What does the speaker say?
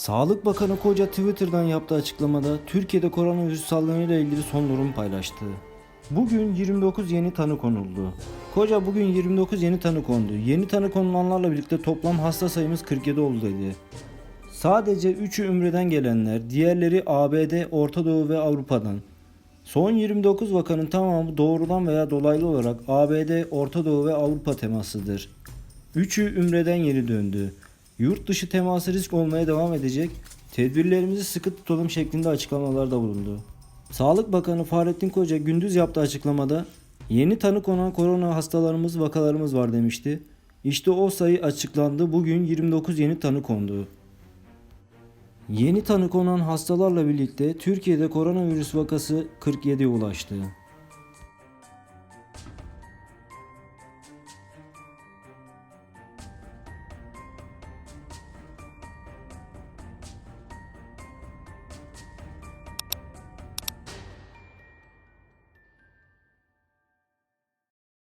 Sağlık Bakanı Koca Twitter'dan yaptığı açıklamada Türkiye'de koronavirüs salgınıyla ilgili son durum paylaştı. Bugün 29 yeni tanı konuldu. Koca bugün 29 yeni tanı kondu. Yeni tanı konulanlarla birlikte toplam hasta sayımız 47 oldu dedi. Sadece 3'ü Ümre'den gelenler, diğerleri ABD, Orta Doğu ve Avrupa'dan. Son 29 vakanın tamamı doğrudan veya dolaylı olarak ABD, Orta Doğu ve Avrupa temasıdır. Üçü Ümre'den yeni döndü. Yurt dışı teması risk olmaya devam edecek, tedbirlerimizi sıkı tutalım şeklinde açıklamalarda bulundu. Sağlık Bakanı Fahrettin Koca gündüz yaptığı açıklamada yeni tanı konan korona hastalarımız vakalarımız var demişti. İşte o sayı açıklandı. Bugün 29 yeni tanı kondu. Yeni tanı konan hastalarla birlikte Türkiye'de koronavirüs vakası 47'ye ulaştı.